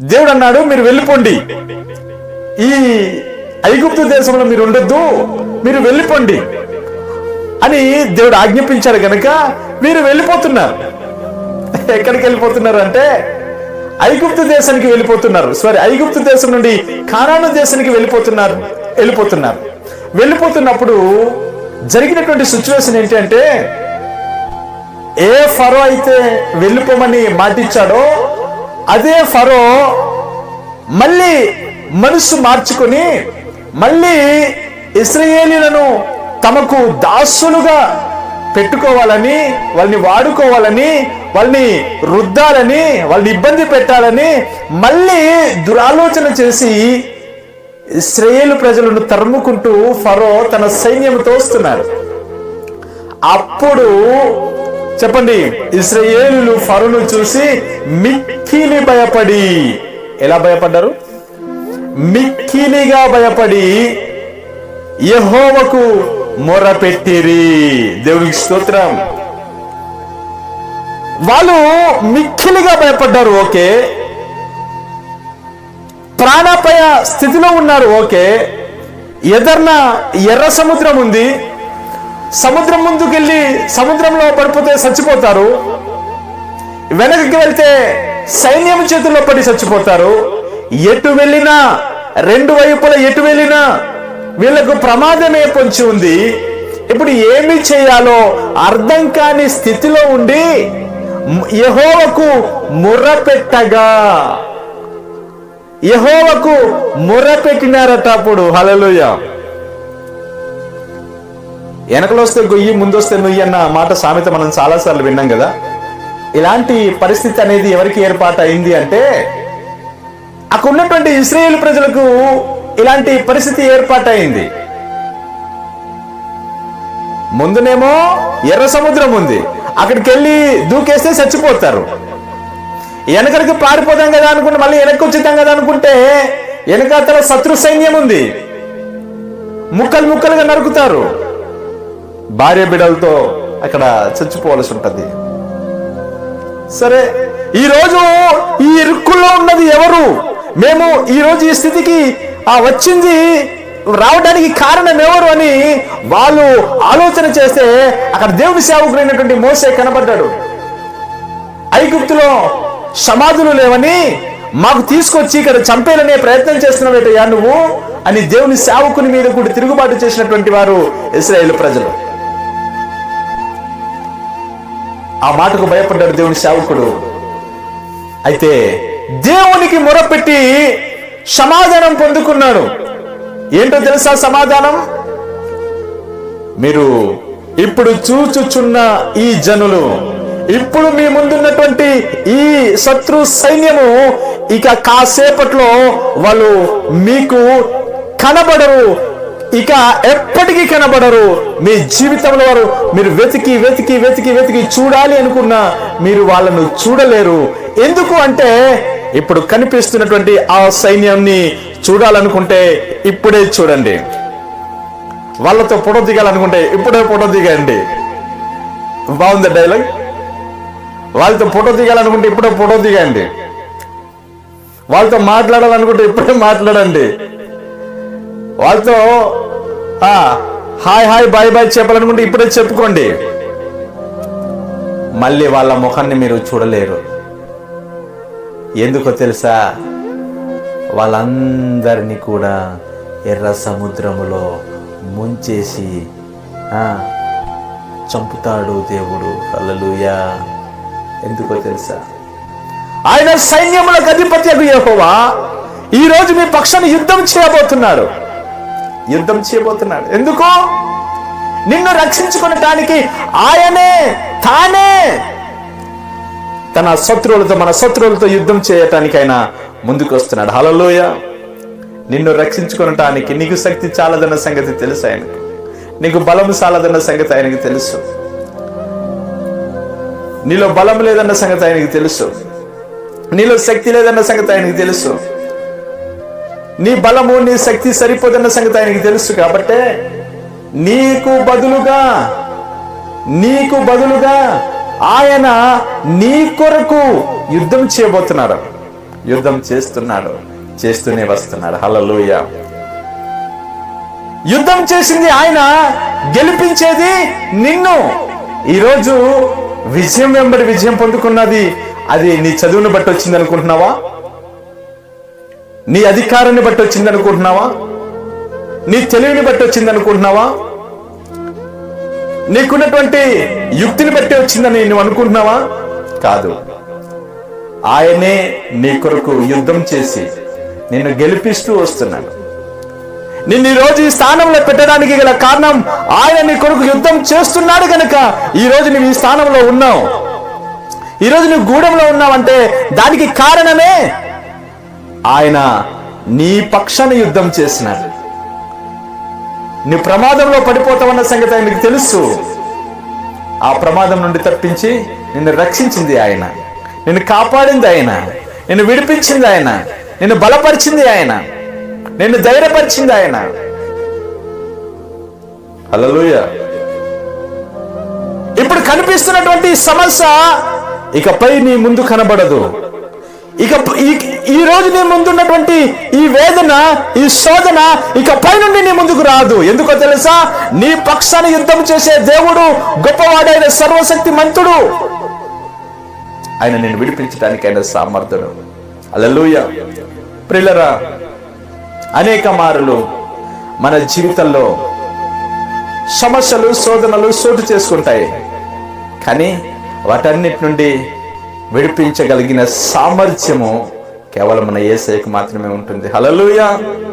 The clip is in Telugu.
దేవుడు అన్నాడు మీరు వెళ్ళిపోండి. ఈ ఐగుప్తు దేశంలో మీరు ఉండొద్దు మీరు వెళ్ళిపోండి అని దేవుడు ఆజ్ఞాపించాడు కనుక మీరు వెళ్ళిపోతున్నారు. ఎక్కడికి వెళ్ళిపోతున్నారు అంటే ఐగుప్తు దేశానికి వెళ్ళిపోతున్నారు. సారీ ఐగుప్తు దేశం నుండి కానాను దేశానికి వెళ్ళిపోతున్నారు వెళ్ళిపోతున్నారు. వెళ్ళిపోతున్నప్పుడు జరిగినటువంటి సిచ్యువేషన్ ఏంటంటే ఏ ఫరో అయితే వెళ్ళిపోమని మాటిచ్చాడో అదే ఫరో మళ్ళీ మనసు మార్చుకొని మళ్ళీ ఇస్రయేలీలను తమకు దాసులుగా పెట్టుకోవాలని వాళ్ళని వాడుకోవాలని వాళ్ళని రుద్దాలని వాళ్ళని ఇబ్బంది పెట్టాలని మళ్ళీ దురాలోచన చేసి ఇస్రయేలు ప్రజలను తరుముకుంటూ ఫరో తన సైన్యంతో వస్తున్నారు. అప్పుడు చెప్పండి. ఇస్రయేలు ఫరును చూసి మిక్కిలి భయపడి ఎలా భయపడ్డారు? మిక్కిలిగా భయపడి యహోవకు మొరపెట్టిరి దేవునికి స్తోత్రం. వాళ్ళు మిక్కిలిగా భయపడ్డారు ఓకే. ప్రాణాపాయ స్థితిలో ఉన్నారు ఓకే. ఎదర్న ఎర్ర సముద్రం ఉంది. సముద్రం ముందుకెళ్ళి సముద్రంలో పడిపోతే చచ్చిపోతారు. వెనక్కి వెళ్తే సైన్యం చేతుల్లో పడి చచ్చిపోతారు. ఎటు వెళ్ళినా రెండు వైపుల ఎటు వెళ్ళినా వీళ్ళకు ప్రమాదమే పొంచి ఉంది. ఇప్పుడు ఏమి చేయాలో అర్థం కాని స్థితిలో ఉండి యహోవకు ముర్ర పెట్టగా యహోవకు ముర్ర పెట్టినారట అప్పుడు. హలలుయ వెనకలో వస్తే గొయ్యి ముందొస్తే నొయ్యి అన్న మాట సామెత మనం చాలాసార్లు విన్నాం కదా. ఇలాంటి పరిస్థితి అనేది ఎవరికి ఏర్పాటు అయింది అంటే అక్కడ ఉన్నటువంటి ఇస్రాయేల్ ప్రజలకు ఇలాంటి పరిస్థితి ఏర్పాటైంది. ముందునేమో ఎర్ర సముద్రం ఉంది. అక్కడికి వెళ్ళి దూకేస్తే చచ్చిపోతారు. వెనకడికి పారిపోదాం కదా అనుకుంటే మళ్ళీ వెనక్కి వచ్చిద్దాం కదా అనుకుంటే వెనకాతల శత్రు సైన్యం ఉంది. ముక్కలు ముక్కలుగా నరుకుతారు. భార్య బిడలతో అక్కడ చచ్చిపోవలసి ఉంటుంది. సరే ఈ రోజు ఈ ఇరుక్కుల్లో ఉన్నది ఎవరు? మేము ఈ రోజు ఈ స్థితికి ఆ వచ్చింది రావడానికి కారణం ఎవరు అని వాళ్ళు ఆలోచన చేస్తే అక్కడ దేవుని సేవకుడైనటువంటి మోసే కనబడ్డాడు. ఐగుప్తులో సమాధులు లేవని మాకు తీసుకొచ్చి ఇక్కడ చంపేలనే ప్రయత్నం చేస్తున్నావేటయ్యా నువ్వు అని దేవుని సేవకుని మీద కూడా తిరుగుబాటు చేసినటువంటి వారు ఇస్రాయేల్ ప్రజలు. ఆ మాటకు భయపడ్డాడు దేవుని సేవకుడు. అయితే దేవునికి మొరపెట్టి సమాధానం పొందుకున్నాడు. ఏంటో తెలుసా సమాధానం? మీరు ఇప్పుడు చూచుచున్న ఈ జనులు ఇప్పుడు మీ ముందున్నటువంటి ఈ శత్రు సైన్యము ఇక కాసేపట్లో వాళ్ళు మీకు కనబడరు ఇక ఎప్పటికీ కనబడరు. మీ జీవితంలో వారు మీరు వెతికి వెతికి వెతికి వెతికి చూడాలి అనుకున్నా మీరు వాళ్ళను చూడలేరు. ఎందుకు అంటే ఇప్పుడు కనిపిస్తున్నటువంటి ఆ సైన్యాన్ని చూడాలనుకుంటే ఇప్పుడే చూడండి. వాళ్ళతో ఫోటో దిగాలనుకుంటే ఇప్పుడే ఫోటో దిగండి. బాగుంది డైలాగ్? వాళ్ళతో ఫోటో దిగాలనుకుంటే ఇప్పుడే ఫోటో దిగండి. వాళ్ళతో మాట్లాడాలనుకుంటే ఇప్పుడే మాట్లాడండి. వాళ్ళతో హాయ్ హాయ్ బాయ్ బాయ్ చెప్పాలనుకుంటే ఇప్పుడే చెప్పుకోండి. మళ్ళీ వాళ్ళ ముఖాన్ని మీరు చూడలేరు. ఎందుకో తెలుసా? వాళ్ళందరినీ కూడా ఎర్ర సముద్రములో ముంచేసి చంపుతాడు దేవుడు. హల్లెలూయా. ఎందుకో తెలుసా? ఆయన సైన్యములకు అధిపతి యెహోవా. ఈరోజు మీ పక్షాన్ని యుద్ధం చేయబోతున్నాడు యుద్ధం చేయబోతున్నాడు. ఎందుకు? నిన్ను రక్షించుకునటానికి ఆయనే తానే. తన శత్రువులతో మన శత్రువులతో యుద్ధం చేయటానికి ఆయన ముందుకు వస్తున్నాడు హలలోయ నిన్ను రక్షించుకునటానికి నీకు శక్తి చాలదన్న సంగతి తెలుసు ఆయనకు? నీకు బలం చాలదన్న సంగతి ఆయనకి తెలుసు. నీలో బలం లేదన్న సంగతి ఆయనకి తెలుసు. నీలో శక్తి లేదన్న సంగతి ఆయనకు తెలుసు. నీ బలము నీ శక్తి సరిపోదన్న సంగతి ఆయనకి తెలుసు కాబట్టే నీకు బదులుగా నీకు బదులుగా ఆయన నీ కొరకు యుద్ధం చేయబోతున్నాడు యుద్ధం చేస్తున్నాడు చేస్తూనే వస్తున్నాడు. హలలోయ యుద్ధం చేసింది ఆయన గెలిపించేది నిన్ను. ఈరోజు విజయం వెంబడి విజయం పొందుకున్నది. అది నీ చదువుని బట్టి వచ్చింది అనుకుంటున్నావా నీ అధికారాన్ని బట్టి వచ్చింది అనుకుంటున్నావా నీ తెలివిని బట్టి వచ్చింది అనుకుంటున్నావా నీకున్నటువంటి యుక్తిని బట్టి వచ్చిందని నువ్వు అనుకుంటున్నావా? కాదు. ఆయనే నీ కొరకు యుద్ధం చేసి నిన్ను గెలిపిస్తూ వస్తున్నాడు. నిన్ను ఈ రోజు ఈ స్థానంలో పెట్టడానికి గల కారణం ఆయన నీ కొరకు యుద్ధం చేస్తున్నాడు కనుక ఈ రోజు నువ్వు ఈ స్థానంలో ఉన్నావు. ఈ రోజు నువ్వు గూడెంలో ఉన్నావంటే దానికి కారణమే ఆయన నీ పక్షాన యుద్ధం చేసినాడు. నీ ప్రమాదంలో పడిపోతామన్న సంగతి ఆయనకు తెలుసు. ఆ ప్రమాదం నుండి తప్పించి నిన్ను రక్షించింది ఆయన. నిన్ను కాపాడింది ఆయన. నిన్ను విడిపించింది ఆయన. నిన్ను బలపరిచింది ఆయన. నిన్ను ధైర్యపరిచింది ఆయన. హల్లెలూయా. ఇప్పుడు కనిపిస్తున్నటువంటి సమస్య ఇకపై నీ ముందు కనబడదు. ఇక ఈ- ఈ రోజు నీ ముందున్నటువంటి ఈ వేదన ఈ శోధన ఇక పైనుండి నీ ముందుకు రాదు. ఎందుకో తెలుసా? నీ పక్షాన్ని యుద్ధం చేసే దేవుడు గొప్పవాడైన సర్వశక్తి మంతుడు ఆయన నేను విడిపించడానికి ఆయన సామర్థ్యుడు అలలుయ ప్రిల్లరా అనేక మారులు మన జీవితంలో సమస్యలు శోధనలు చోటు చేసుకుంటాయి. కానీ వాటన్నిటి నుండి విడిపించగలిగిన సామర్థ్యము కేవలం మన ఏసైకి మాత్రమే ఉంటుంది. హలలుయా